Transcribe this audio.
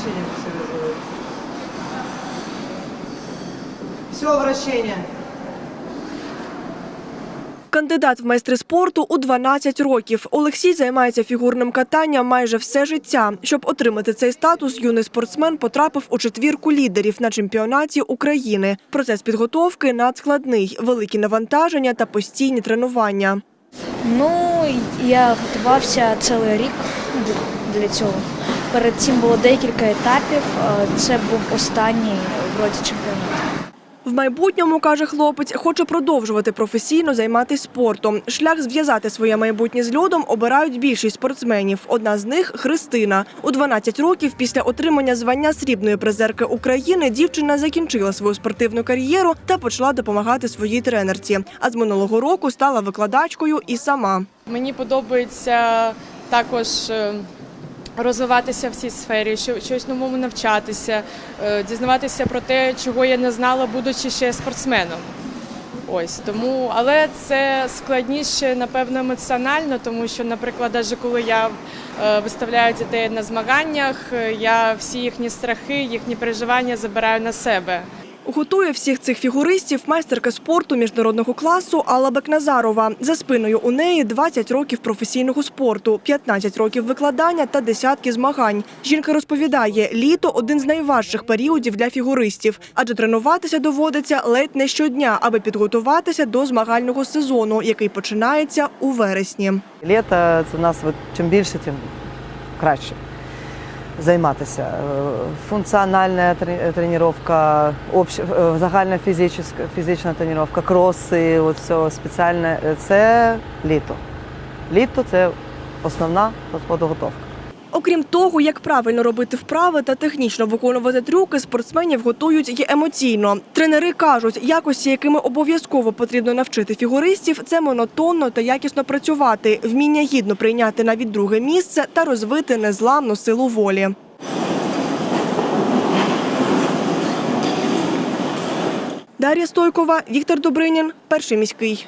вращением все делают. Все вращение. Кандидат в майстри спорту у 12 років. Олексій займається фігурним катанням майже все життя. Щоб отримати цей статус, юний спортсмен потрапив у четвірку лідерів на чемпіонаті України. Процес підготовки надскладний, великі навантаження та постійні тренування. Ну, я готувався цілий рік для цього. Перед цим було декілька етапів. Е, Це був останній вроді чемпіонат. В майбутньому, каже хлопець, хоче продовжувати професійно займатися спортом. Шлях зв'язати своє майбутнє з льодом обирають більшість спортсменів. Одна з них Христина. У 12 років після отримання звання срібної призерки України дівчина закінчила свою спортивну кар'єру та почала допомагати своїй тренерці. А з минулого року стала викладачкою і сама. Мені подобається також е, розвиватися в цій сфері, що- щось новому навчатися, е, дізнаватися про те, чого я не знала, будучи ще спортсменом. Ось тому, але це складніше, напевно, емоціонально, тому що, наприклад, навіть коли я е, виставляю дітей на змаганнях, е, я всі їхні страхи, їхні переживання забираю на себе. Готує всіх цих фігуристів майстерка спорту міжнародного класу Алла Бекназарова. За спиною у неї 20 років професійного спорту, 15 років викладання та десятки змагань. Жінка розповідає, літо один з найважчих періодів для фігуристів, адже тренуватися доводиться ледь не щодня, аби підготуватися до змагального сезону, який починається у вересні. Літо це у нас чим більше, тим краще займатися. Е, Функціональна тренування, е, загальна фізична, фізична тренування, кроси, от спеціальне. Це літо. Літо це основна підготовка. Окрім того, як правильно робити вправи та технічно виконувати трюки, спортсменів готують й емоційно. Тренери кажуть, якості, якими обов'язково потрібно навчити фігуристів, це монотонно та якісно працювати, вміння гідно прийняти навіть друге місце та розвити незламну силу волі. Дар'я Стойкова, Віктор Добринін, перший міський.